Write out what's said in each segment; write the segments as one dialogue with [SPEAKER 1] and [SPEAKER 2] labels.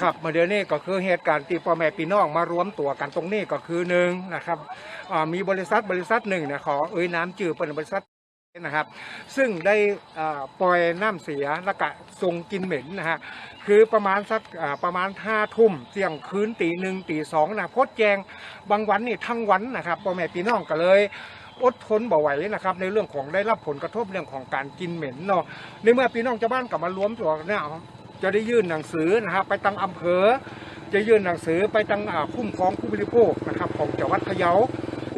[SPEAKER 1] ครับมาเดี๋ยวนี้ก็คือเหตุการณ์ที่พ่อแม่พี่น้องมารวมตัวกันตรงนี้ก็คือหนึ่งนะครับมีบริษัทบริษัทหนึ่งนะขอเอ่ยน้ำจื่อเป็นบริษัทนะครับซึ่งได้ปล่อยน้ำเสียและกะส่งกินเหม็นนะฮะคือประมาณสักประมาณห้าทุ่มเที่ยงคืนตีหนึ่งตีสองนะโพดแจงบางวันนี่ทั้งวันนะครับพ่อแม่พี่น้องก็เลยอดทนบ่ไหวนะครับในเรื่องของได้รับผลกระทบเรื่องของการกินเหม็นเนาะในเมื่อพี่น้องชาวบ้านกลับมารวมตัวเนี่ย จะได้ยื่นหนังสือนะครับไปตังอำเภอ จะยื่นหนังสือไปตังอ่าคุ้มครองผู้บริโภคนะครับของจังหวัดพะเยา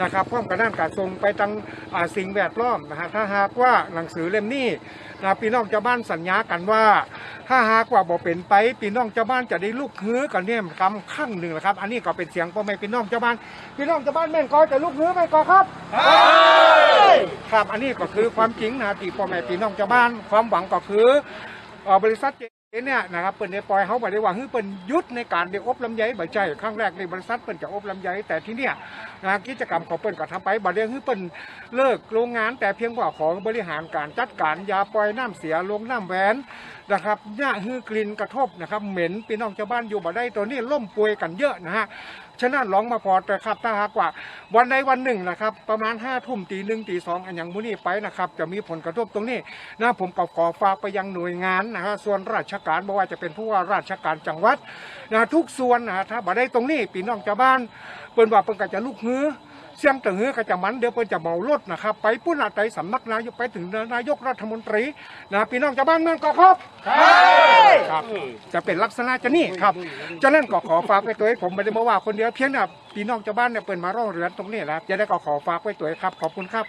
[SPEAKER 1] นะครับพร้อมกับด้านการส่งไปตังอ่าสิ่งแวดล้อมนะฮะถ้าหากว่าหนังสือเล่มนี้นะพี่น้องชาวบ้านสัญญากันว่า ถ้าหากว่าบ่เป็นไปพี่น้องชาวบ้านจะได้ลูกฮื้อกันเนี่ยคำข้างหนึ่งนะครับ อันนี้ก็เป็นเสียงพ่อแม่พี่น้องชาวบ้านพี่น้องชาวบ้านแม่นกอจะลูกฮื้อไหม่กอครับครับอันนี้ก็คือความจริงนะที่พ่อแม่พี่น้องชาวบ้าน ความหวังก็คือบริษัท เนี่ยนะครับเปิดในปล่อยเขาบอกได้ว่าคือเป็นยุทธในการเดอบลำไยใบใจครั้งแรกในบริษัทเปิดจะอบลำไยแต่ที่เนี่ยนะกิจกรรมของเปิดก็ทำไปบัดเดียวคือเปิดเลิกโรงงานแต่เพียงว่าของบริหารการจัดการยาปล่อยน้ำเสียลงน้ำแหวนนะครับเนี่ยคือกลิ่นกระทบนะครับเหม็นพี่น้องชาวบ้านอยู่บ่ได้ตัวนี้ล่มป่วยกันเยอะนะฮะฉะนั้นร้องมาพอแต่ครับถ้าหากว่า วันใดวันหนึ่งนะครับ ประมาณห้าทุ่มตีหนึ่งตีสองอันอย่างมุนี่ไปนะครับ จะมีผลกระทบตรงนี้นะผมก็ขอฝากไปยังหน่วยงานนะฮะส่วนราชการไม่ว่าจะเป็นผู้ว่าราชการจังหวัดนะทุกส่วนนะฮะถ้าบ่ได้ตรงนี้พี่น้องชาวบ้านเปิ้นว่าเปิ้นก็จะลุกฮือเสียงตึงฮือก็จะมันเดี๋ยวเปิ้นจะเมารถนะครับไปปุ้นอาไตสำนักนายกไปถึงนายกรัฐมนตรีนะพี่น้องชาวบ้านนั่นก็ครับครับ จะเป็นลักษณะจะนี่ครับฉะนั้นก็ขอฝากไว้ตัวให้ผมไม่ได้มาว่าคนเดียวเพียงแต่พี่น้องชาวบ้านเนี่ยเปิดมาร้องเรือนตรงนี้แหละจะได้ก็ขอฝากไว้ตัวให้ครับขอบคุณครับ